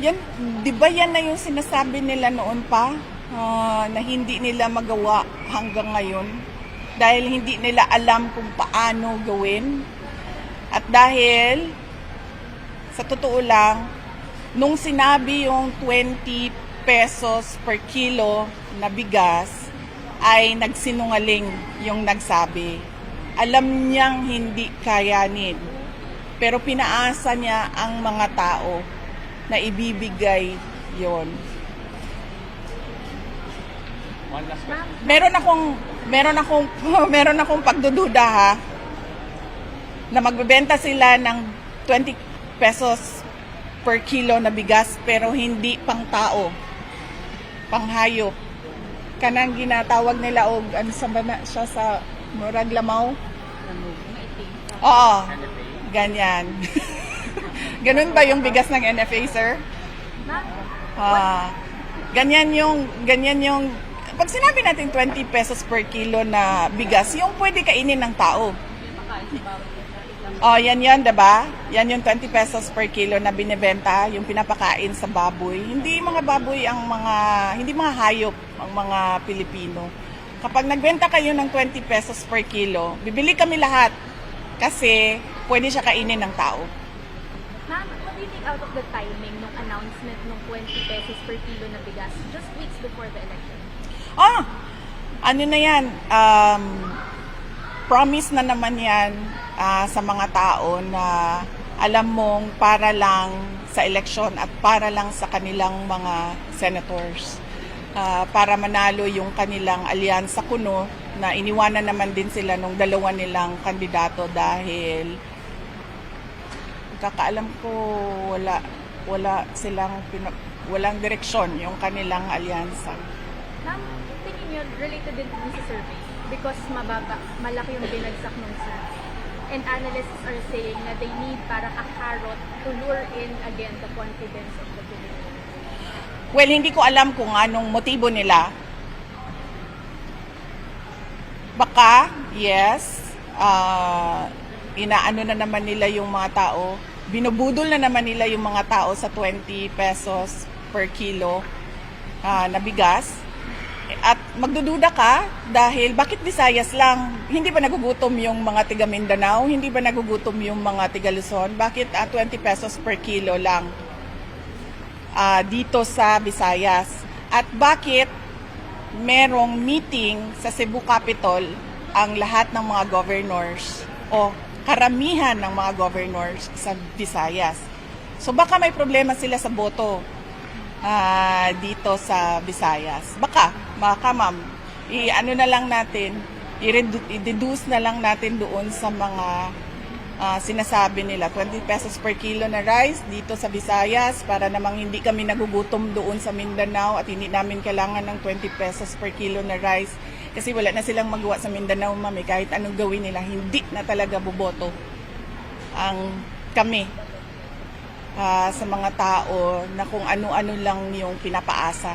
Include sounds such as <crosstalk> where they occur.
Yan, di ba yan na yung sinasabi nila noon pa? ah, na hindi nila magawa hanggang ngayon. Dahil hindi nila alam kung paano gawin. At dahil, sa totoo lang, nung sinabi yung 20 pesos per kilo na bigas, ay nagsinungaling yung nagsabi. Alam niyang hindi kayanin. Pero pinaasa niya ang mga tao na ibibigay yon. Meron akong meron akong <laughs> meron akong pagdududa ha na magbebenta sila ng 20 pesos per kilo na bigas pero hindi pang tao. Pang hayop. Kanang ginatawag nila og ano sa bana siya sa murag lamaw. Oo. Ganyan. <laughs> Ganun ba yung bigas ng NFA, sir? Ah, ganyan yung ganyan yung pag sinabi natin 20 pesos per kilo na bigas, yung pwede kainin ng tao. Oh, yan yan, 'di ba? Yan yung 20 pesos per kilo na binebenta, yung pinapakain sa baboy. Hindi mga baboy ang mga hindi mga hayop ang mga Pilipino. Kapag nagbenta kayo ng 20 pesos per kilo, bibili kami lahat kasi pwede siya kainin ng tao. Ma'am, what do you think out of the timing nung announcement nung 20 pesos per kilo na bigas just weeks before the election? Ah, ano na yan, um, promise na naman yan ah, sa mga tao na alam mong para lang sa eleksyon at para lang sa kanilang mga senators. Ah, para manalo yung kanilang alyansa kuno na iniwanan naman din sila nung dalawa nilang kandidato dahil kakaalam ko wala wala silang walang direksyon yung kanilang alyansa. Ma'am, tingin nyo, related din dun sa survey because mababa, malaki yung binagsak ng survey. And analysts are saying na they need parang a carrot to lure in again the confidence of the Filipinos. Well, hindi ko alam kung anong motibo nila. Baka, yes, ah, inaano na naman nila yung mga tao, binubudol na naman nila yung mga tao sa 20 pesos per kilo ah, na bigas. At magdududa ka dahil bakit Visayas lang? Hindi ba nagugutom yung mga tiga Mindanao? Hindi ba nagugutom yung mga tiga Luzon? Bakit ah, 20 pesos per kilo lang? ah, dito sa Visayas. At bakit merong meeting sa Cebu Capitol ang lahat ng mga governors o karamihan ng mga governors sa Visayas. So baka may problema sila sa boto ah, dito sa Visayas. Baka, baka ma'am, i-ano na lang natin, i-redu- i-deduce na lang natin doon sa mga ah, sinasabi nila 20 pesos per kilo na rice dito sa Visayas para namang hindi kami nagugutom doon sa Mindanao at hindi namin kailangan ng 20 pesos per kilo na rice kasi wala na silang magawa sa Mindanao mami kahit anong gawin nila hindi na talaga boboto ang kami ah, sa mga tao na kung ano-ano lang yung pinapaasa